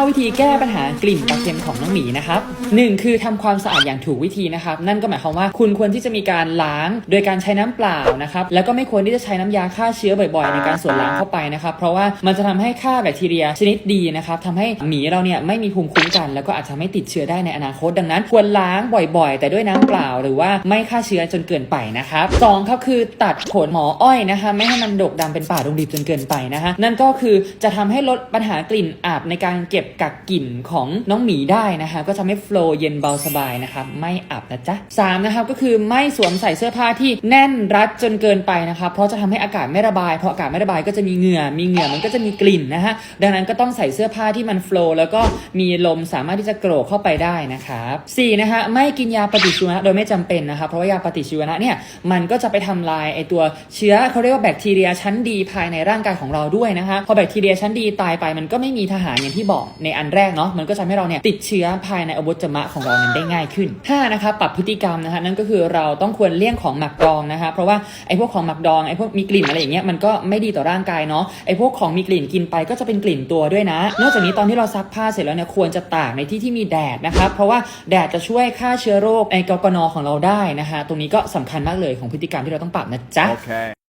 วิธีแก้ปัญหากลิ่นปลาเค็มของน้องหมีนะครับหนึ่งคือทำความสะอาดอย่างถูกวิธีนะครับ นั่นก็หมายความว่าคุณควรที่จะมีการล้าง โดยการใช้น้ำเปล่านะครับ แล้วก็ไม่ควรที่จะใช้น้ำยาฆ่าเชื้อบ่อยๆ ในการส่วนล้างเข้าไปนะครับ เพราะว่ามันจะทำให้ฆ่าแบคทีเรียชนิดดีนะครับทำให้หมีเราเนี่ยไม่มีภูมิคุ้มกัน แล้วก็อาจจะไม่ติดเชื้อได้ในอนาคต ดังนั้น ควรล้างบ่อยๆ แต่ด้วยน้ำเปล่า หรือว่าไม่ฆ่าเชื้อจนเกินไปนะครับสองครับคือตัดขนหมออ้อยนะคะ ไม่ให้มันดกดำเป็นป่าดงดิบจนเกินไปนะคะนั่นก็คือจะทำให้ลดปัญหากลิ่นอาบในการเก็บกักกลิ่นของน้องหมีได้นะคะก็ทำให้โฟล์เย็นเบาสบายนะครับไม่อับนะจ๊ะสามนะครับก็คือไม่สวมใส่เสื้อผ้าที่แน่นรัดจนเกินไปนะครับเพราะจะทำให้อากาศไม่ระบายพออากาศไม่ระบายก็จะมีเหงื่อมีเหงื่อมันก็จะมีกลิ่นนะฮะดังนั้นก็ต้องใส่เสื้อผ้าที่มันโฟล์แล้วก็มีลมสามารถที่จะโกรกเข้าไปได้นะครับสี่นะฮะไม่กินยาปฏิชีวนะโดยไม่จำเป็นนะครับเพราะว่ายาปฏิชีวนะเนี่ยมันก็จะไปทำลายไอตัวเชื้อเขาเรียกว่าแบคทีเรียชั้นดีภายในร่างกายของเราด้วยนะคะพอแบคทีเรียชั้นดีตายไปมันก็ไม่มีทหารอย่างที่บอกในอันแรกเนาะมันก็จะทำให้เราเนี่ยติดเชื้อภายในอวัจมะของเรานั้นได้ง่ายขึ้นห้านะคะปรับพฤติกรรมนะคะนั่นก็คือเราต้องควรเลี่ยงของหมักดองนะคะเพราะว่าไอ้พวกของหมักดองไอ้พวกมีกลิ่นอะไรอย่างเงี้ยมันก็ไม่ดีต่อร่างกายเนาะไอ้พวกของมีกลิ่นกินไปก็จะเป็นกลิ่นตัวด้วยนะ นอกจากนี้ตอนที่เราซักผ้าเสร็จแล้วเนี่ยควรจะตากในที่ที่มีแดดนะครับเพราะว่าแดดจะช่วยฆ่าเชื้อโรคในกกนของเราได้นะคะตรงนี้ก็สำคัญมากเลยของพฤติกรรมที่เราต้องปรับนะจ๊ะ Okay.